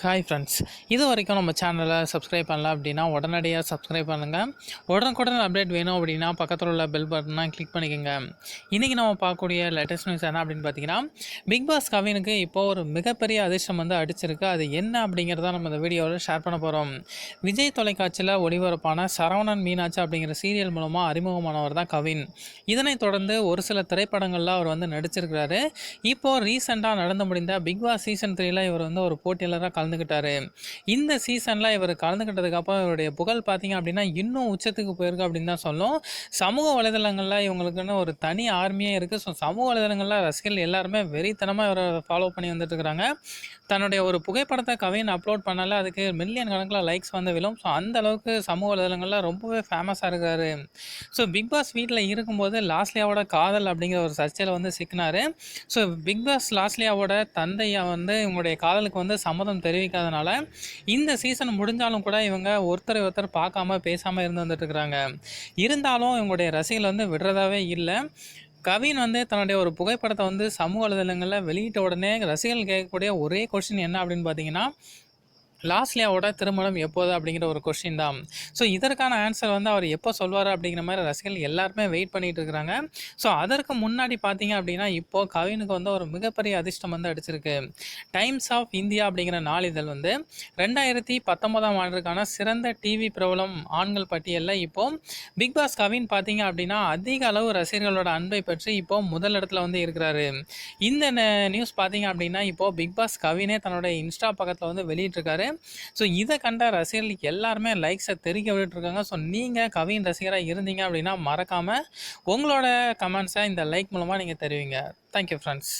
Hi friends இது வரைக்கும் நம்ம சேனலை சப்ஸ்கிரைப் பண்ணல அப்படின்னா உடனடியாக சப்ஸ்கிரைப் பண்ணுங்கள் உடனுக்குடன் அப்டேட் வேணும் அப்படின்னா பக்கத்தில் உள்ள பெல் பட்டனை கிளிக் பண்ணிக்கோங்க. இன்றைக்கி நம்ம பார்க்கக்கூடிய லேட்டஸ்ட் நியூஸ் என்ன அப்படின்னு பார்த்தீங்கன்னா பிக் பாஸ் கவினுக்கு இப்போது ஒரு மிகப்பெரிய அதிர்ஷ்டம் வந்து அடிச்சிருக்கு. அது என்ன அப்படிங்கிறத நம்ம இந்த வீடியோவில் ஷேர் பண்ண போகிறோம் விஜய் தொலைக்காட்சியில் ஒளிபரப்பான சரவணன் மீனாட்சி அப்படிங்கிற சீரியல் மூலமாக அறிமுகமானவர் தான் கவின். இதனைத் தொடர்ந்து ஒரு சில திரைப்படங்களில் அவர் வந்து நடிச்சிருக்கிறாரு. இப்போது ரீசெண்டாக நடந்து முடிந்த பிக் பாஸ் சீசன் த்ரீல இவர் வந்து ஒரு போட்டியாளராக கலந்துக்கிட்டாரு. இந்த சீசனில் இவர் கலந்துக்கிட்டதுக்கப்புறம் இவருடைய புகழ் பார்த்தீங்க அப்படின்னா இன்னும் உச்சத்துக்கு போயிருக்கு அப்படின்னு தான் சொல்லும். சமூக வலைதளங்களில் இவங்களுக்குன்னு ஒரு தனி ஆர்மியே இருக்குது ஸோ சமூக வலைதளங்களில் ரசிகர்கள் எல்லாருமே வெறித்தனமாக இவரை ஃபாலோ பண்ணி வந்துட்டு இருக்கிறாங்க தன்னுடைய ஒரு புகைப்படத்தை கவின் அப்லோட் பண்ணால. அதுக்கு மில்லியன் கணக்கில் லைக்ஸ் வந்து விழும். ஸோ அந்த அளவுக்கு சமூக வலைதளங்களில் ரொம்பவே ஃபேமஸாக இருக்காரு. ஸோ பிக் பாஸ் வீட்டில் இருக்கும்போது லாஸ்லியாவோட காதல் அப்படிங்கிற ஒரு சர்ச்சையில் வந்து சிக்கினார். ஸோ பிக் பாஸ் லாஸ்லியாவோட தந்தையை வந்து இவங்களுடைய காதலுக்கு வந்து சம்மதம் தெரிவிக்காதனால இந்த சீசன் முடிஞ்சாலும் கூட இவங்க ஒருத்தரை ஒருத்தர் பார்க்காம பேசாமல் இருந்து வந்துட்டு இருக்கிறாங்க இருந்தாலும் இவங்களுடைய ரசிகர்கள் வந்து விடுறதாவே இல்லை. கவின் வந்து தன்னுடைய ஒரு புகைப்படத்தை வந்து சமூக வலைதளங்களில் வெளியிட்ட உடனே ரசிகர்கள் கேட்கக்கூடிய ஒரே கொஷின் என்ன அப்படின்னு பார்த்தீங்கன்னா லாஸ்லியாவோட திருமணம் எப்போது அப்படிங்கிற ஒரு கொஸ்டின் தான். ஸோ இதற்கான ஆன்சர் வந்து அவர் எப்போ சொல்வார் அப்படிங்கிற மாதிரி ரசிகர்கள் எல்லாருமே வெயிட் பண்ணிட்டு இருக்கிறாங்க. ஸோ அதற்கு முன்னாடி பார்த்தீங்க அப்படின்னா இப்போது கவினுக்கு வந்து ஒரு மிகப்பெரிய அதிர்ஷ்டம் வந்து அடிச்சிருக்கு. டைம்ஸ் ஆஃப் இந்தியா அப்படிங்கிற நாளிதழ் வந்து ரெண்டாயிரத்தி பத்தொன்பதாம் ஆண்டுக்கான சிறந்த டிவி பிரபலம் ஆண்கள் பட்டியலில் இப்போது பிக் பாஸ் கவின் பார்த்தீங்க அப்படின்னா அதிக அளவு ரசிகர்களோட அன்பை பெற்று இப்போ முதல் இடத்துல வந்து இருக்கிறாரு. இந்த நியூஸ் பார்த்தீங்க அப்படின்னா இப்போ பிக் பாஸ் கவினே தன்னோட இன்ஸ்டா பக்கத்தில் வந்து வெளியிட்டிருக்காரு. ஸோ இதை கண்ட ரசிகர்களுக்கு எல்லாருமே லைக்ஸை தெரிவிக்க விட்டுருக்காங்க ஸோ நீங்கள் கவின் ரசிகராக இருந்தீங்க அப்படின்னா மறக்காமல் உங்களோட கமெண்ட்ஸை இந்த லைக் மூலமாக நீங்கள் தெரிவிங்க. Thank you friends